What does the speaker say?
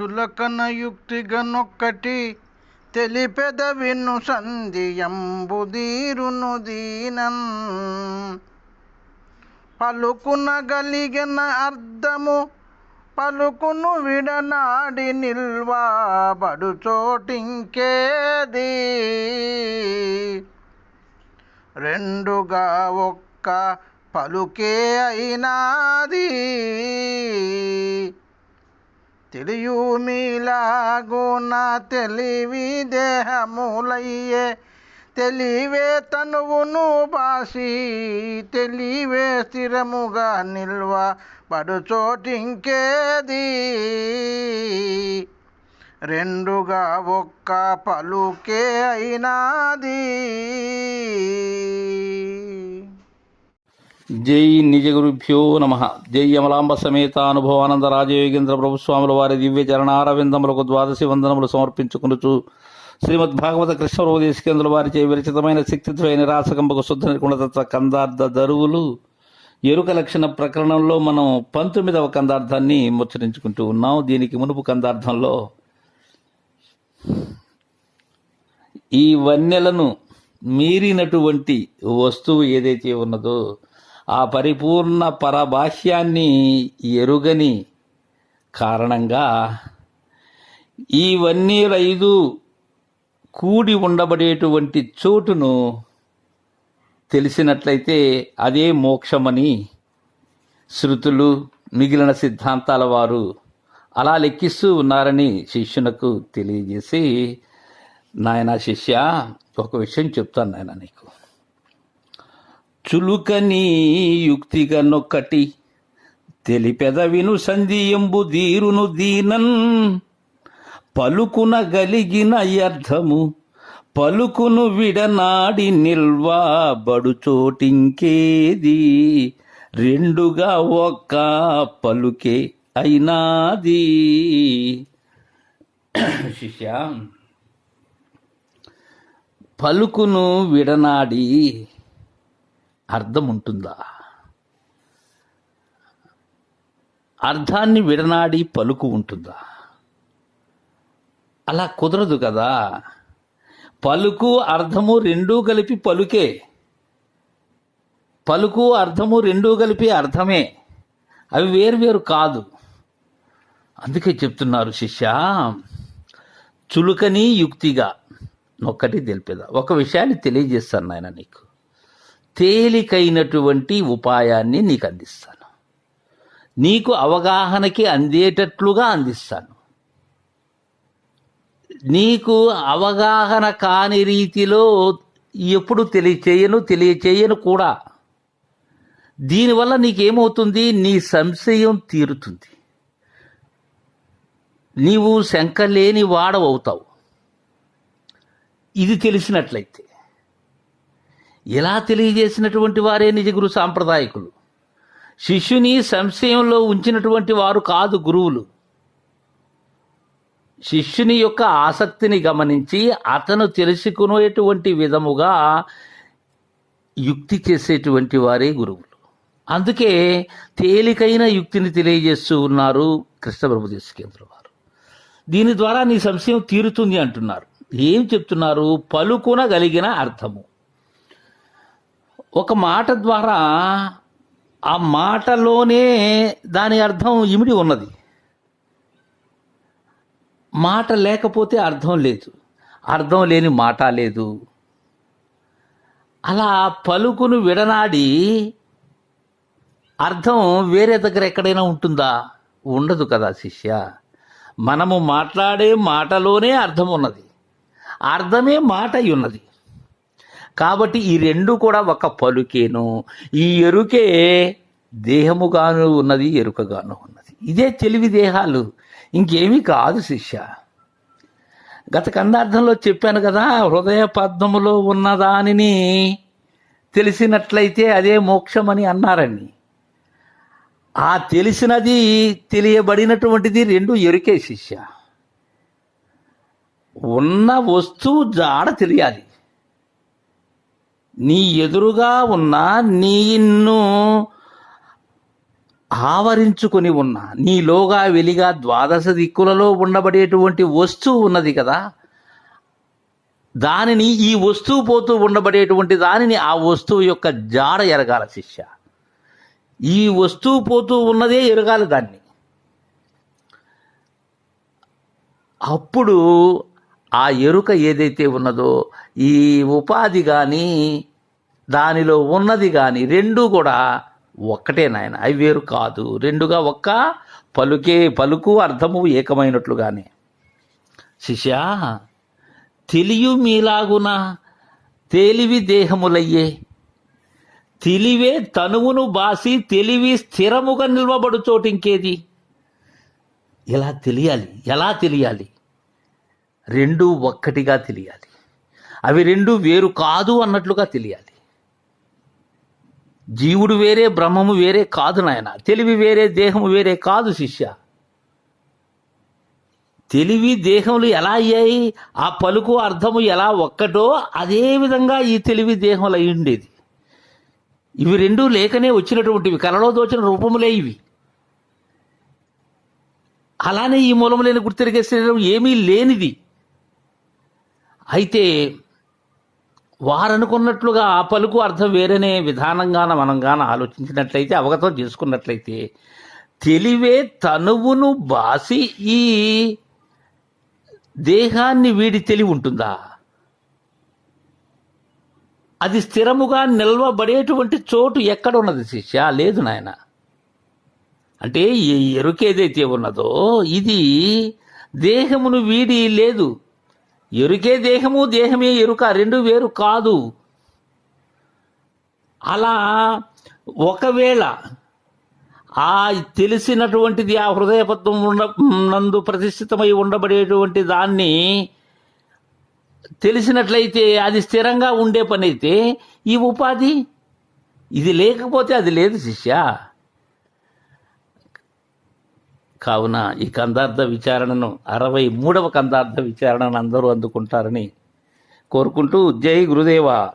చులకన యుక్తిగనొక్కటి తెలిపెద విను సంధియంబుదీరును దీనన్. పలుకున గలిగిన అర్థము పలుకును విడనాడి నిల్వాబడు చోటింకేది రెండుగా ఒక్క పలుకే అయినాది. తెలియు మీలాగున తెలివి దేహములయ్యే. తెలివే తనువును బాసి తెలివే స్థిరముగా నిల్వ పడు చోటింకేది రెండుగా ఒక్క పలుకే అయినాది. జై నిజగురుభ్యో నమ. జై అమలాంబ సమేత అనుభవానంద రాజయోగేంద్ర ప్రభుస్వాముల వారి దివ్య చరణారవిందములకు ద్వాదశి వందనములు సమర్పించుకునుచు శ్రీమద్ భాగవత కృష్ణరోదేశికేంద్రుల వారిచే విరచితమైన శక్తిత్వయ నిరాశకంబకు శుద్ధ నిర్గుణతత్వ కందార్థ దరువులు ఎరుక లక్షణ ప్రకరణంలో మనం పంతొమ్మిదవ కందార్థాన్ని ముచ్చరించుకుంటూ ఉన్నాం. దీనికి మునుపు కందార్థంలో ఈ వన్నెలను మీరినటువంటి వస్తువు ఏదైతే ఉన్నదో ఆ పరిపూర్ణ పరభాష్యాన్ని ఎరుగని కారణంగా ఈ ఐదు కూడి ఉండబడేటువంటి చోటును తెలిసినట్లయితే అదే మోక్షమని శృతులు మిగిలిన సిద్ధాంతాల వారు అలా లెక్కిస్తూ ఉన్నారని శిష్యునకు తెలియజేసి నాయన శిష్య ఒక విషయం చెప్తాను నాయన నీకు. చులుకని యుక్తిగా నొక్కటి తెలిపెద విను సంధియంబు దీరును దీనన్. పలుకున గలిగిన అర్థము పలుకును విడనాడి నిల్వా బడుచోటింకేది? రెండుగా ఒక్క పలుకే అయినాది. శిష్య. పలుకును విడనాడి అర్థం ఉంటుందా అర్థాన్ని విడనాడి పలుకు ఉంటుందా? అలా కుదరదు కదా. పలుకు అర్థము రెండూ కలిపి పలుకే. పలుకు అర్థము రెండూ కలిపి అర్థమే అవి వేరు కాదు. అందుకే చెప్తున్నారు శిష్య చులుకని యుక్తిగా. ఒక్కటి తెలిపేదా? ఒక విషయాన్ని తెలియజేస్తాను నాయన నీకు. తేలికైనటువంటి ఉపాయాన్ని నీకు అందిస్తాను నీకు అవగాహనకి అందేటట్లుగా అందిస్తాను. నీకు అవగాహన కాని రీతిలో ఎప్పుడు తెలియచేయను తెలియచేయను కూడా. దీనివల్ల నీకేమవుతుంది? నీ సంశయం తీరుతుంది. నీవు శంక లేని వాడవవుతావు. ఇది తెలిసినట్లయితే. ఇలా తెలియజేసినటువంటి వారే నిజగురు సాంప్రదాయకులు. శిష్యుని సంశయంలో ఉంచినటువంటి వారు కాదు గురువులు. శిష్యుని యొక్క ఆసక్తిని గమనించి అతను తెలుసుకునేటువంటి విధముగా యుక్తి చేసేటువంటి వారే గురువులు. అందుకే తేలికైన యుక్తిని తెలియజేస్తూ ఉన్నారు కృష్ణప్రభు దేశకేంద్ర వారు. దీని ద్వారా నీ సంశయం తీరుతుంది అంటున్నారు. ఏం చెప్తున్నారు? పలుకునగలిగిన అర్థము. ఒక మాట ద్వారా ఆ మాటలోనే దాని అర్థం ఇమిడి ఉన్నది. మాట లేకపోతే అర్థం లేదు. అర్థం లేని మాట లేదు. అలా పలుకును విడనాడి అర్థం వేరే దగ్గర ఎక్కడైనా ఉంటుందా? ఉండదు కదా శిష్య. మనము మాట్లాడే మాటలోనే అర్థం ఉన్నది. అర్థమే మాట ఉన్నది. కాబట్టి ఈ రెండు కూడా ఒక పలుకేను. ఈ ఎరుకే దేహముగాను ఉన్నది ఎరుకగాను ఉన్నది. ఇదే తెలివి దేహాలు. ఇంకేమీ కాదు శిష్య. గత కందార్థంలో చెప్పాను కదా హృదయ పద్మములో ఉన్నదానిని తెలిసినట్లయితే అదే మోక్షమని అన్నారని. ఆ తెలిసినది తెలియబడినటువంటిది రెండు ఎరుకే శిష్య. ఉన్న వస్తువు జాడ తెలియాలి. నీ ఎదురుగా ఉన్న నిన్ను ఆవరించుకొని ఉన్న నీలోగా వెలిగా ద్వాదశ దిక్కులలో ఉండబడేటువంటి వస్తువు ఉన్నది కదా. దానిని ఈ వస్తువు పోతూ ఉండబడేటువంటి దానిని ఆ వస్తువు యొక్క జాడ ఎరగాల శిష్య. ఈ వస్తువు పోతూ ఉన్నదే ఎరగాలి దాన్ని. అప్పుడు ఆ ఎరుక ఏదైతే ఉన్నదో ఈ ఉపాధి కానీ దానిలో ఉన్నది కానీ రెండు కూడా ఒక్కటే నాయన. అవి వేరు కాదు. రెండుగా ఒక్క పలుకే పలుకు అర్థము ఏకమైనట్లుగానే. శిష్యా తెలియు మీలాగున తెలివి దేహములయ్యే. తెలివే తనువును బాసి తెలివి స్థిరముగా నిల్వబడు చోటింకేది ఎలా ఇలా తెలియాలి? ఎలా తెలియాలి? రెండు ఒక్కటిగా తెలియాలి. అవి రెండు వేరు కాదు అన్నట్లుగా తెలియాలి. జీవుడు వేరే బ్రహ్మము వేరే కాదు నాయన. తెలివి వేరే దేహము వేరే కాదు శిష్య. తెలివి దేహములు ఎలా అయ్యాయి? ఆ పలుకు అర్థము ఎలా ఒక్కటో అదే విధంగా ఈ తెలివి దేహములు అయి ఉండేది. ఇవి రెండు లేకనే వచ్చినటువంటివి. కలలో దోచిన రూపములే ఇవి. అలానే ఈ మూలము లేని గుర్తిరిగే శరీరం ఏమీ లేనిది. అయితే వారనుకున్నట్లుగా ఆ పలుకు అర్థం వేరనే విధానంగాన మనం గాన ఆలోచించినట్లయితే అవగతం చేసుకున్నట్లయితే తెలివే తనువును బాసి ఈ దేహాన్ని వీడి తెలివి ఉంటుందా? అది స్థిరముగా నిల్వబడేటువంటి చోటు ఎక్కడ ఉన్నది శిష్య? లేదు నాయన. అంటే ఈ ఎరుకేదైతే ఉన్నదో ఇది దేహమును వీడి లేదు. ఎరుకే దేహము దేహమే ఎరుక రెండు వేరు కాదు. అలా ఒకవేళ ఆ తెలిసినటువంటిది ఆ హృదయపద్మం ఉండ నందు ప్రతిష్ఠితమై ఉండబడేటువంటి దాన్ని తెలిసినట్లయితే అది స్థిరంగా ఉండే పని అయితే ఈ ఉపాధి ఇది లేకపోతే అది లేదు శిష్య. కావున ఈ కందార్థ విచారణను అరవై మూడవ కందార్థ విచారణను అందరూ అందుకుంటారని కోరుకుంటూ జై గురుదేవా.